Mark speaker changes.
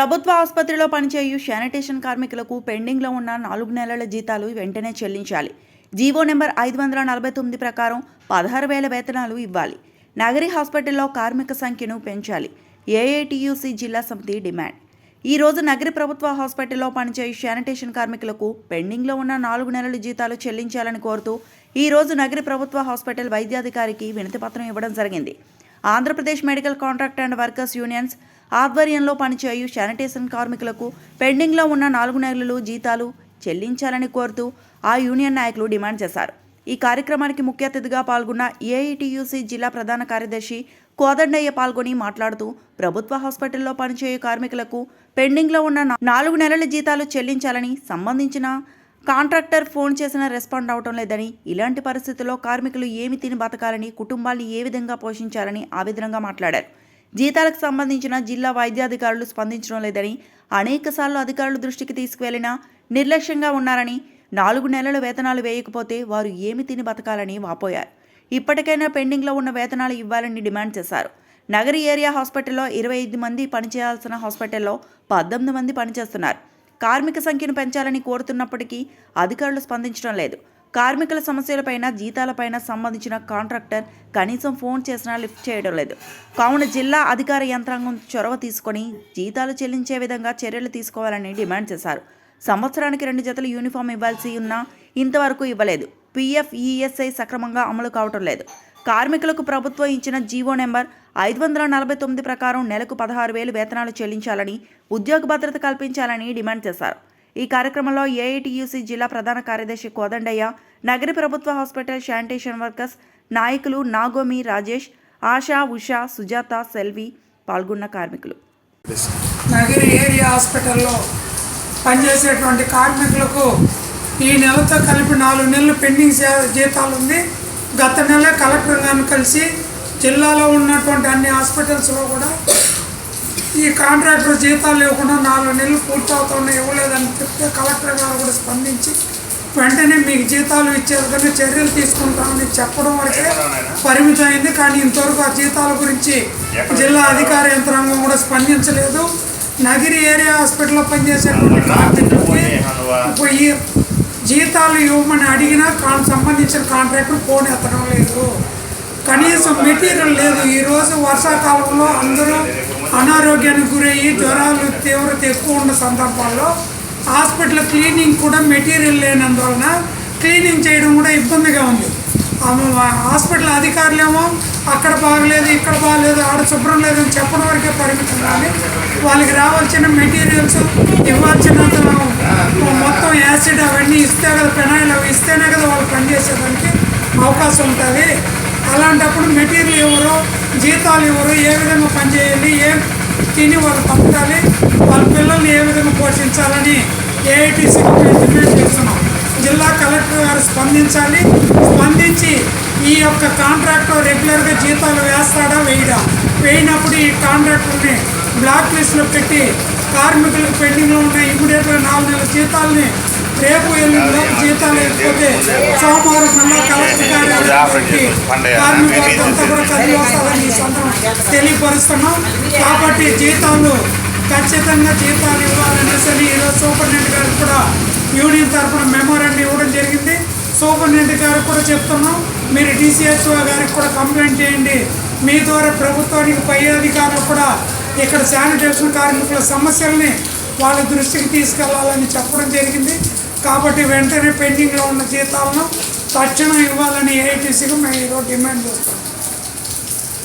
Speaker 1: ప్రభుత్వ ఆసుపత్రిలో పనిచేయు శానిటేషన్ కార్మికులకు పెండింగ్లో ఉన్న నాలుగు నెలల జీతాలు వెంటనే చెల్లించాలి. జీవో నెంబర్ ఐదు వందల నలభై తొమ్మిది ప్రకారం పదహారు వేల వేతనాలు ఇవ్వాలి. నగరి హాస్పిటల్లో కార్మిక సంఖ్యను పెంచాలి. ఏఐటియుసి జిల్లా సమితి డిమాండ్. ఈ రోజు నగరి ప్రభుత్వ హాస్పిటల్లో పనిచేయు శానిటేషన్ కార్మికులకు పెండింగ్లో ఉన్న నాలుగు నెలల జీతాలు చెల్లించాలని కోరుతూ ఈ రోజు నగరి ప్రభుత్వ హాస్పిటల్ వైద్యాధికారికి వినతిపత్రం ఇవ్వడం జరిగింది. Andhra Pradesh medical contract and workers unions ఆధ్వర్యంలో పనిచేయు శానిటేషన్ కార్మికులకు పెండింగ్లో ఉన్న నాలుగు నెలలు జీతాలు చెల్లించాలని కోరుతూ ఆ యూనియన్ నాయకులు డిమాండ్ చేశారు. ఈ కార్యక్రమానికి ముఖ్య అతిథిగా పాల్గొన్న ఏఐటియుసి జిల్లా ప్రధాన కార్యదర్శి కోదండయ్య పాల్గొని మాట్లాడుతూ ప్రభుత్వ హాస్పిటల్లో పనిచేయు కార్మికులకు పెండింగ్లో ఉన్న నాలుగు నెలల జీతాలు చెల్లించాలని సంబంధించిన కాంట్రాక్టర్ ఫోన్ చేసిన రెస్పాండ్ అవటం లేదని ఇలాంటి పరిస్థితుల్లో కార్మికులు ఏమి తిని బతకాలని కుటుంబాన్ని ఏ విధంగా పోషించాలని ఆవేదనగా మాట్లాడారు. జీతాలకు సంబంధించిన జిల్లా వైద్యాధికారులు స్పందించడం లేదని అనేకసార్లు అధికారుల దృష్టికి తీసుకువెళ్ళినా నిర్లక్ష్యంగా ఉన్నారని నాలుగు నెలల వేతనాలు వేయకపోతే వారు ఏమి తిని బతకాలని వాపోయారు. ఇప్పటికైనా పెండింగ్లో ఉన్న వేతనాలు ఇవ్వాలని డిమాండ్ చేశారు. నగరి ఏరియా హాస్పిటల్లో ఇరవై ఐదు మంది పనిచేయాల్సిన హాస్పిటల్లో పద్దెనిమిది మంది పనిచేస్తున్నారు. కార్మిక సంఖ్యను పెంచాలని కోరుతున్నప్పటికీ అధికారులు స్పందించడం లేదు. కార్మికుల సమస్యలపైన జీతాలపైన సంబంధించిన కాంట్రాక్టర్ కనీసం ఫోన్ చేసినా లిఫ్ట్ చేయడం లేదు. కావున జిల్లా అధికార యంత్రాంగం చొరవ తీసుకొని జీతాలు చెల్లించే విధంగా చర్యలు తీసుకోవాలని డిమాండ్ చేశారు. సంవత్సరానికి రెండు జతలు యూనిఫామ్ ఇవ్వాల్సి ఉన్నా ఇంతవరకు ఇవ్వలేదు. పీఎఫ్ ఈఎస్ఐ సక్రమంగా అమలు కావటం లేదు. కార్మికులకు ప్రభుత్వం ఇచ్చిన జీవో నెంబర్ ఐదు వందల నలభై తొమ్మిది ప్రకారం నెలకు పదహారు వేలు వేతనాలు చెల్లించాలని ఉద్యోగ భద్రత కల్పించాలని డిమాండ్ చేశారు. ఈ కార్యక్రమంలో ఏఐటియుసి జిల్లా ప్రధాన కార్యదర్శి కోదండయ్య నగర ప్రభుత్వ హాస్పిటల్ శానిటేషన్ వర్కర్స్ నాయకులు నాగోమి రాజేష్ ఆశా ఉషా సుజాత సెల్వి పాల్గొన్న కార్మికులు.
Speaker 2: నగరి ఏరియా హాస్పిటల్లో పనిచేసేటువంటి కార్మికులకు ఈ నెలతో కలిపి నాలుగు నెలలు పెండింగ్ జీతాలు ఉంది. గత నెల కలెక్టర్ గారిని కలిసి జిల్లాలో ఉన్నటువంటి అన్ని హాస్పిటల్స్లో కూడా ఈ కాంట్రాక్టర్ జీతాలు ఇవ్వకుండా నాలుగు నెలలు పూర్తవుతున్నా ఇవ్వలేదని చెప్తే కలెక్టర్ గారు కూడా స్పందించి వెంటనే మీకు జీతాలు ఇచ్చే విధంగా చర్యలు తీసుకుంటామని చెప్పడం వరకే పరిమితం అయింది కానీ ఇంతవరకు ఆ జీతాల గురించి జిల్లా అధికార యంత్రాంగం కూడా స్పందించలేదు. నగిరి ఏరియా హాస్పిటల్లో పనిచేసేటువంటి కార్మికులకి ఇప్పుడు ఈ జీతాలు ఇవ్వమని అడిగినా కా- సంబంధించిన కాంట్రాక్టర్ ఫోన్ ఎత్తడం లేదు. కనీసం మెటీరియల్ లేదు. ఈరోజు వర్షాకాలంలో అందరూ అనారోగ్యానికి గురయ్యి జ్వరాలు తీవ్రత ఎక్కువ ఉన్న సందర్భాల్లో హాస్పిటల్ క్లీనింగ్ కూడా మెటీరియల్ లేనందువలన క్లీనింగ్ చేయడం కూడా ఇబ్బందిగా ఉంది. హాస్పిటల్ అధికారులేమో అక్కడ బాగలేదు ఇక్కడ బాగలేదు ఆడ శుభ్రం లేదని చెప్పడం వరకే పరిమితం కానీ వాళ్ళకి రావాల్సిన మెటీరియల్స్ ఇవ్వాల్సిన మొత్తం యాసిడ్ అవన్నీ ఇస్తే కదా పెనాయిల్ అవి ఇస్తేనే కదా వాళ్ళు పనిచేసేదానికి అవకాశం ఉంటుంది. అలాంటప్పుడు మెటీరియల్ ఎవరు జీతాలు ఎవరు ఏ విధంగా పనిచేయాలి ఏం తిని వాళ్ళు పంపాలి వాళ్ళ పిల్లల్ని ఏ విధంగా పోషించాలని ఏఐటీసీకి మేము డిమాండ్ చేస్తున్నాం. జిల్లా కలెక్టర్ గారు స్పందించాలి. స్పందించి ఈ యొక్క కాంట్రాక్టర్ రెగ్యులర్గా జీతాలు వేస్తాడా వేయడా? వేయినప్పుడు ఈ కాంట్రాక్టర్ని బ్లాక్ లిస్ట్లో పెట్టి కార్మికులకు పెండింగ్లో ఉన్న ఇమీడియట్గా నాలుగు నెలల జీతాలని రేపు ఎల్లుండిలో జీతాలు లేకపోతే సోమవారం మళ్ళా కలెక్టర్ కార్యాలయం కార్మికులంతా కూడా కలిసి వస్తారని ఈ సందర్భం తెలియపరుస్తున్నాం. కాబట్టి జీతాలు ఖచ్చితంగా జీతాలు ఇవ్వాలనేసి ఈరోజు సూపరింటెండెంట్ గారికి కూడా యూనియన్ తరఫున మెమోరాండం ఇవ్వడం జరిగింది. సూపరింటెండెంట్ గారికి కూడా చెప్తున్నాం. మీరు డిసిహెచ్ఓ గారికి కూడా కంప్లైంట్ చేయండి. మీ ద్వారా ప్రభుత్వానికి పై అధికారులు కూడా ఇక్కడ శానిటేషన్ కార్మికుల సమస్యల్ని వాళ్ళ దృష్టికి తీసుకెళ్ళాలని చెప్పడం జరిగింది. కాబట్టి వెంటనే పెండింగ్లో ఉన్న జీతాలను తక్షణం ఇవ్వాలని ఏఐటీసీకి మేము ఈరోజు డిమాండ్ చేస్తాం